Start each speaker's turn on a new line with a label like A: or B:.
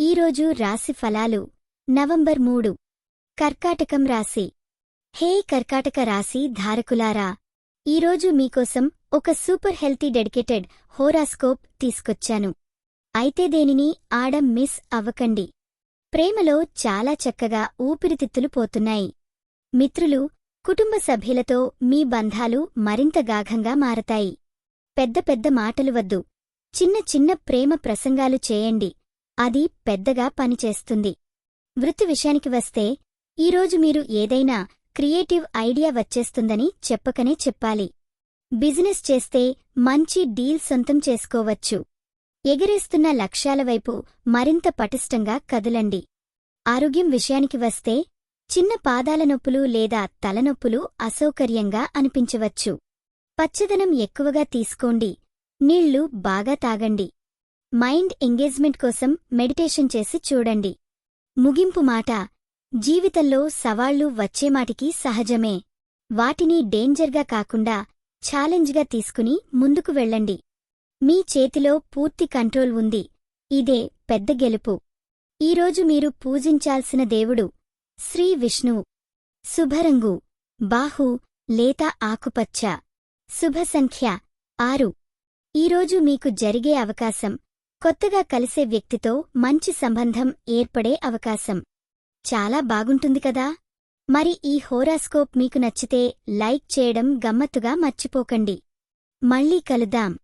A: ఈరోజు రాశి ఫలాలు. నవంబర్ మూడు. కర్కాటకం రాశి. హే కర్కాటక రాశి ధారకులారా ఈరోజు మీకోసం ఒక సూపర్ హెల్తీ డెడికేటెడ్ హోరాస్కోప్ తీసుకొచ్చాను. అయితే దేనిని ఆడం మిస్ అవ్వకండి. ప్రేమలో చాలా చక్కగా ఊపిరితిత్తులు పోతున్నాయి. మిత్రులు కుటుంబ సభ్యులతో మీ బంధాలు మరింత గాఘంగా మారతాయి. పెద్ద పెద్ద మాటలు వద్దు. చిన్న చిన్న ప్రేమ ప్రసంగాలు చేయండి. అది పెద్దగా పనిచేస్తుంది. వృత్తి విషయానికి వస్తే ఈరోజు మీరు ఏదైనా క్రియేటివ్ ఐడియా వచ్చేస్తుందని చెప్పకనే చెప్పాలి. బిజినెస్ చేస్తే మంచి డీల్ సొంతం చేసుకోవచ్చు. ఎగిరేస్తున్న లక్ష్యాల వైపు మరింత పటిష్టంగా కదలండి. ఆరోగ్యం విషయానికి వస్తే చిన్న పాదాల నొప్పులు లేదా తలనొప్పులు అసౌకర్యంగా అనిపించవచ్చు. పచ్చదనం ఎక్కువగా తీసుకోండి. నీళ్ళు బాగా తాగండి. మైండ్ ఎంగేజ్మెంట్ కోసం మెడిటేషన్ చేసి చూడండి. ముగింపు మాట జీవితంలో సవాళ్ళు వచ్చేమాటికి సహజమే. వాటిని డేంజర్గా కాకుండా ఛాలెంజ్గా తీసుకుని ముందుకు వెళ్ళండి. మీ చేతిలో పూర్తి కంట్రోల్ ఉంది. ఇదే పెద్ద గెలుపు. ఈరోజు మీరు పూజించాల్సిన దేవుడు శ్రీ విష్ణువు శుభరంగు బాహు లేత ఆకుపచ్చ. శుభ సంఖ్య ఆరు. ఈరోజు మీకు జరిగే అవకాశం కొత్తగా కలిసే వ్యక్తితో మంచి సంబంధం ఏర్పడే అవకాశం. చాలా బాగుంటుంది కదా? మరి ఈ హోరాస్కోప్ మీకు నచ్చితే లైక్ చేయడం గమ్మత్తుగా మర్చిపోకండి. మళ్ళీ కలుద్దాం.